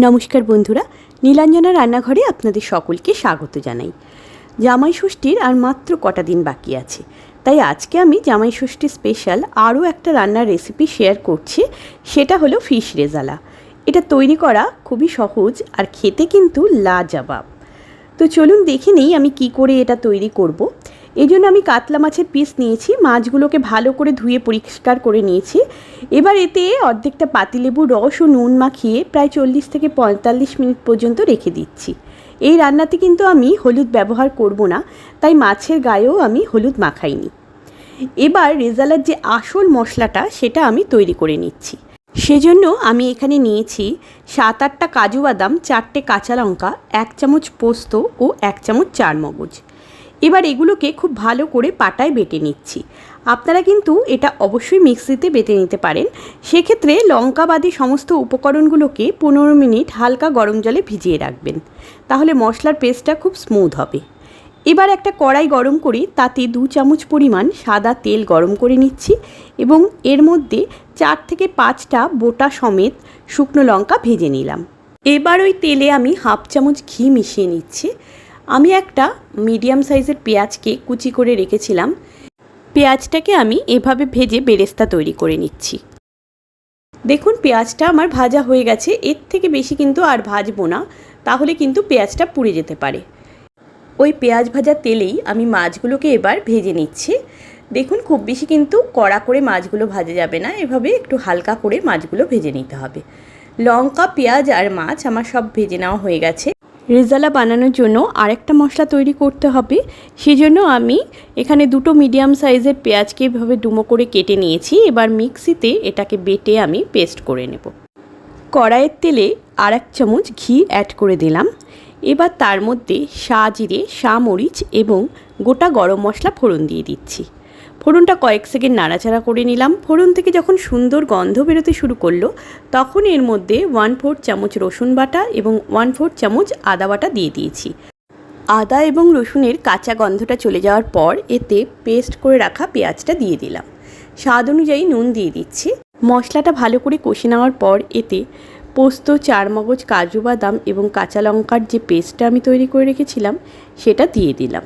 নমস্কার বন্ধুরা, নীলাঞ্জনা রান্নাঘরে আপনাদের সকলকে স্বাগত জানাই। জামাই ষষ্ঠীর আর মাত্র কটা দিন বাকি আছে, তাই আজকে আমি জামাই ষষ্ঠী স্পেশাল আরও একটা রান্নার রেসিপি শেয়ার করছি, সেটা হলো ফিশ রেজালা। এটা তৈরি করা খুবই সহজ আর খেতে কিন্তু লাজবাব। তো চলুন দেখে নিই আমি কি করে এটা তৈরি করব। এই জন্য আমি কাতলা মাছের পিস নিয়েছি, মাছগুলোকে ভালো করে ধুয়ে পরিষ্কার করে নিয়েছি। এবার এতে অর্ধেকটা পাতিলেবুর রস ও নুন মাখিয়ে প্রায় চল্লিশ থেকে পঁয়তাল্লিশ মিনিট পর্যন্ত রেখে দিচ্ছি। এই রান্নাতে কিন্তু আমি হলুদ ব্যবহার করব না, তাই মাছের গায়েও আমি হলুদ মাখাইনি। এবার রেজালার যে আসল মশলাটা, সেটা আমি তৈরি করে নিচ্ছি। সেজন্য আমি এখানে নিয়েছি সাত আটটা কাজু বাদাম, চারটে কাঁচা লঙ্কা, এক চামচ পোস্ত ও এক চামচ চার মগজ এবার এগুলোকে খুব ভালো করে পাটায় বেটে নিচ্ছি। আপনারা কিন্তু এটা অবশ্যই মিক্সিতে বেটে নিতে পারেন। সেক্ষেত্রে লঙ্কা বাদে সমস্ত উপকরণগুলোকে পনেরো মিনিট হালকা গরম জলে ভিজিয়ে রাখবেন। তাহলে মশলার পেস্টটা খুব স্মুথ হবে। এবার একটা কড়াই গরম করে তাতে দু চামচ পরিমাণ সাদা তেল গরম করে নিচ্ছি এবং এর মধ্যে চার থেকে পাঁচটা বোটা সমেত শুকনো লঙ্কা ভেজে নিলাম। এবার ওই তেলে আমি হাফ চামচ ঘি মিশিয়ে নিচ্ছি। আমি একটা মিডিয়াম সাইজের পেঁয়াজকে কুচি করে রেখেছিলাম। পেঁয়াজটাকে আমি এভাবে ভেজে বেরেস্তা তৈরি করে নিচ্ছি। দেখুন, পেঁয়াজটা আমার ভাজা হয়ে গেছে। এর থেকে বেশি কিন্তু আর ভাজবো না, তাহলে কিন্তু পেঁয়াজটা পুড়ে যেতে পারে। ওই পেঁয়াজ ভাজা তেলেই আমি মাছগুলোকে এবার ভেজে নিচ্ছি। দেখুন, খুব বেশি কিন্তু কড়া করে মাছগুলো ভাজা যাবে না। এভাবে একটু হালকা করে মাছগুলো ভেজে নিতে হবে। লঙ্কা, পেঁয়াজ আর মাছ আমার সব ভেজে নেওয়া হয়ে গেছে। রেজালা বানানোর জন্য আরেকটা মশলা তৈরি করতে হবে। সেজন্য আমি এখানে দুটো মিডিয়াম সাইজের পেঁয়াজকে এভাবে ডুমো করে কেটে নিয়েছি। এবার মিক্সিতে এটাকে বেটে আমি পেস্ট করে নেব। কড়াইয়ের তেলে আর এক চামচ ঘি অ্যাড করে দিলাম। এবার তার মধ্যে সা জিরে সা মরিচ এবং গোটা গরম মশলা ফোড়ন দিয়ে দিচ্ছি। ফোড়নটা কয়েক সেকেন্ড নাড়াচাড়া করে নিলাম। ফোড়ন থেকে যখন সুন্দর গন্ধ বেরোতে শুরু করল, তখন এর মধ্যে ওয়ান ফোর চামচ রসুন বাটা এবং ওয়ান ফোর চামচ আদা বাটা দিয়ে দিয়েছি। আদা এবং রসুনের কাঁচা গন্ধটা চলে যাওয়ার পর এতে পেস্ট করে রাখা পেঁয়াজটা দিয়ে দিলাম। স্বাদ অনুযায়ী নুন দিয়ে দিচ্ছি। মশলাটা ভালো করে কষে নেওয়ার পর এতে পোস্ত, চারমগজ, কাজু বাদাম এবং কাঁচা লঙ্কার যে পেস্টটা আমি তৈরি করে রেখেছিলাম, সেটা দিয়ে দিলাম।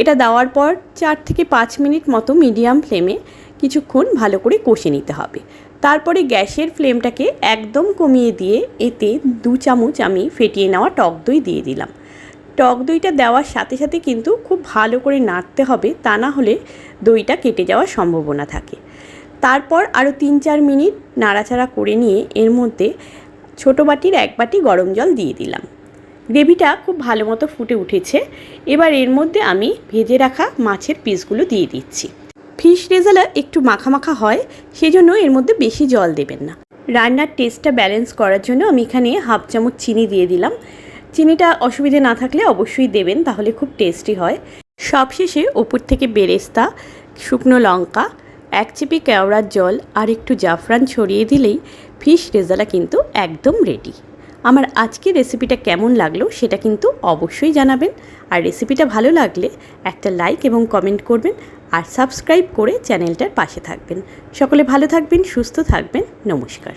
এটা দেওয়ার পর চার থেকে পাঁচ মিনিট মতো মিডিয়াম ফ্লেমে কিছুক্ষণ ভালো করে কষে নিতে হবে। তারপরে গ্যাসের ফ্লেমটাকে একদম কমিয়ে দিয়ে এতে দু চামচ আমি ফেটিয়ে নেওয়া টক দই দিয়ে দিলাম। টক দইটা দেওয়ার সাথে সাথে কিন্তু খুব ভালো করে নাড়তে হবে, তা না হলে দইটা কেটে যাওয়ার সম্ভাবনা থাকে। তারপর আরও তিন চার মিনিট নাড়াচাড়া করে নিয়ে এর মধ্যে ছোটো বাটির এক বাটি গরম জল দিয়ে দিলাম। গ্রেভিটা খুব ভালো মতো ফুটে উঠেছে। এবার এর মধ্যে আমি ভেজে রাখা মাছের পিসগুলো দিয়ে দিচ্ছি। ফিশ রেজালা একটু মাখা মাখা হয়, সেজন্য এর মধ্যে বেশি জল দেবেন না। রান্নার টেস্টটা ব্যালেন্স করার জন্য আমি এখানে হাফ চামচ চিনি দিয়ে দিলাম। চিনিটা অসুবিধে না থাকলে অবশ্যই দেবেন, তাহলে খুব টেস্টি হয়। সবশেষে ওপর থেকে বেরেস্তা, শুকনো লঙ্কা, এক চিপি কেওড়ার জল আর একটু জাফরান ছড়িয়ে দিলেই ফিশ রেজালা কিন্তু একদম রেডি আমার আজকের রেসিপিটা কেমন লাগল সেটা কিন্তু অবশ্যই জানাবেন। আর রেসিপিটা ভালো লাগলে একটা লাইক এবং কমেন্ট করবেন আর সাবস্ক্রাইব করে চ্যানেলটার পাশে থাকবেন। সকলে ভালো থাকবেন, সুস্থ থাকবেন। নমস্কার।